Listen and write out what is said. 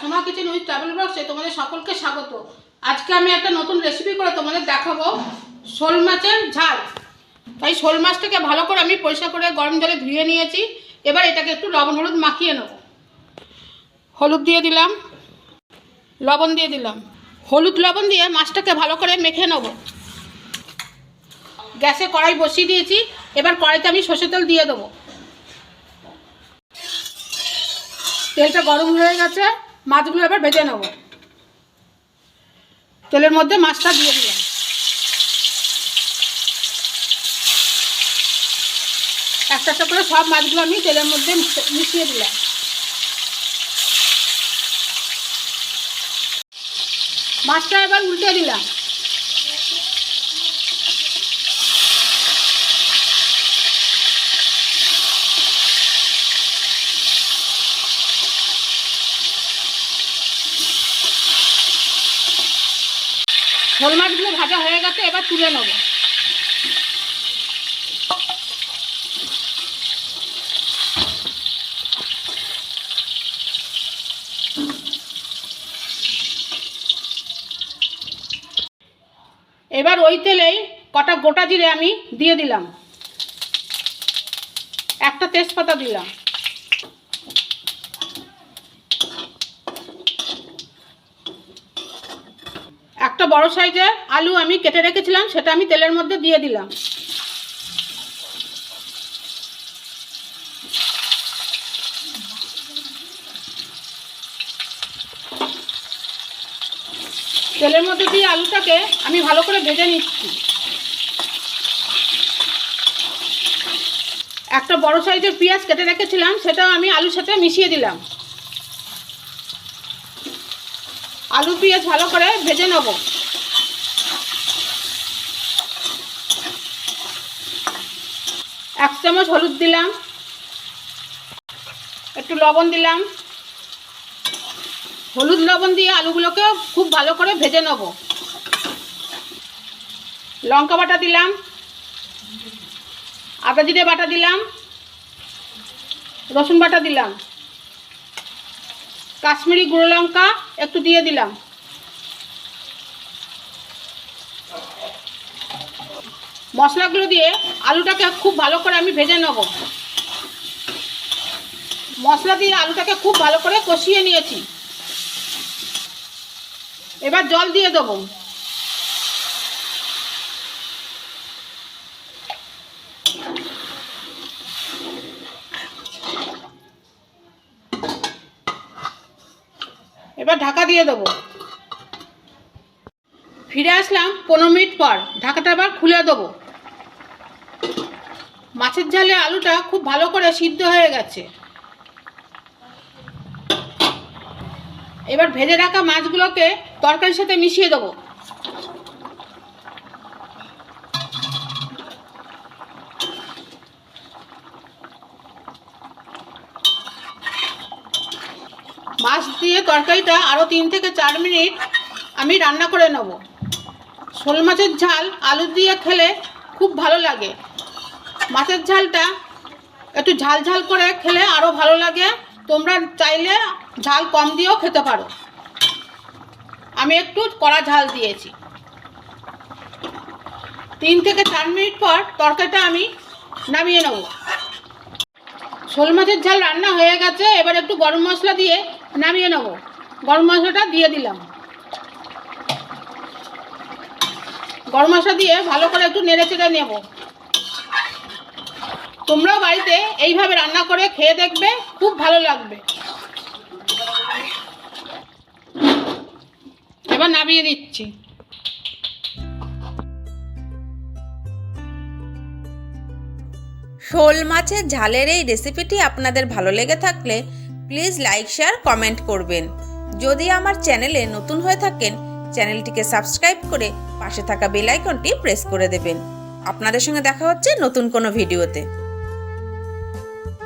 Soma kitchen with travel ব্লগসে তোমাদের সকলকে স্বাগত। আজকে আমি একটা নতুন রেসিপি করে তোমাদের দেখাবো। শোল মাছের ঝাল। তাই শোল মাছটাকে ভালো করে আমি পরিষ্কার করে গরম জলে ধুয়ে নিয়েছি। এবার এটাকে একটু লবণ হলুদ মাখিয়ে নেব। হলুদ দিয়ে দিলাম। লবণ দিয়ে দিলাম। হলুদ লবণ দিয়ে মাছটাকে ভালো করে মেখে নেব। গ্যাসে কড়াই বসিয়ে দিয়েছি। এবার কড়াইতে আমি সর্ষের তেল দিয়ে দেবো। তেলটা গরম হয়ে গেছে। মাছগুলো এবার ভেজে নেব। তেলের মধ্যে মাছটা দিয়ে দিলাম। একটা একটা করে সব মাছগুলো আমি তেলের মধ্যে মিশে- মিশিয়ে দিলাম। মাছটা এবার উল্টে দিলাম। শোল মাছগুলো ভাজা হয়ে গেছে, এবার তুলে নেব। এবার ওই তেলেই কটা গোটা জিরে আমি দিয়ে দিলাম। একটা তেজপাতা দিলাম একটা বড় সাইজের আলু আমি কেটে রেখেছিলাম, সেটা আমি তেলের মধ্যে দিয়ে দিলাম। তেলের মধ্যে দিয়ে আলুটাকে আমি ভালো করে ভেজে নিচ্ছি। একটা বড় সাইজের পেঁয়াজ কেটে রেখেছিলাম, সেটাও আমি আলুর সাথে মিশিয়ে দিলাম। আলু পেঁয়াজ ভালো করে ভেজে নেব। এক চামচ হলুদ দিলাম, একটু লবণ দিলাম। হলুদ লবণ দিয়ে আলুগুলোকে খুব ভালো করে ভেজে নেব। লঙ্কা বাটা দিলাম, আদা জিরে বাটা দিলাম, রসুন বাটা দিলাম। কাশ্মীরি গুঁড়ো লঙ্কা একটু দিয়ে দিলাম। মশলাগুলো দিয়ে আলুটাকে খুব ভালো করে আমি ভেজে নেব। মশলা দিয়ে আলুটাকে খুব ভালো করে কষিয়ে নিয়েছি। এবার জল দিয়ে দেবো। এবার ঢাকা দিয়ে দেবো। ফিরে আসলাম পনেরো মিনিট পর। ঢাকাটা আবার খুলে দেবো। মাছের ঝালে আলুটা খুব ভালো করে সিদ্ধ হয়ে গেছে। এবার ভেজে রাখা মাছগুলোকে তরকারির সাথে মিশিয়ে দেবো। মাছ দিয়ে তরকারিটা আরও তিন থেকে চার মিনিট আমি রান্না করে নেব। শোল মাছের ঝাল, আলু দিয়ে খেলে খুব ভালো লাগে। মাছের ঝালটা একটু ঝাল ঝাল করে খেলে আরও ভালো লাগে। তোমরা চাইলে ঝাল কম দিয়েও খেতে পারো। আমি একটু কড়া ঝাল দিয়েছি। তিন থেকে চার মিনিট পর তরকারিটা আমি নামিয়ে নেব। শোল মাছের ঝাল রান্না হয়ে গেছে, এবার একটু গরম মশলা দিয়ে নামিয়ে নেব। গরম মশলাটা দিয়ে দিলাম। গরম মশলা দিয়ে ভালো করে একটু নেড়ে চেড়ে নেব। তোমরাও বাড়িতে এইভাবে রান্না করে খেয়ে দেখবে, খুব ভালো লাগবে। এবার নামিয়ে দিচ্ছি। শোল মাছের ঝালের এই রেসিপিটি আপনাদের ভালো লেগে থাকলে প্লিজ লাইক শেয়ার কমেন্ট করবেন। যদি আমার চ্যানেলে নতুন হয়ে থাকেন চ্যানেলটিকে সাবস্ক্রাইব করে পাশে থাকা বেল আইকনটি প্রেস করে দেবেন। আপনাদের সঙ্গে দেখা হচ্ছে নতুন কোনো ভিডিওতে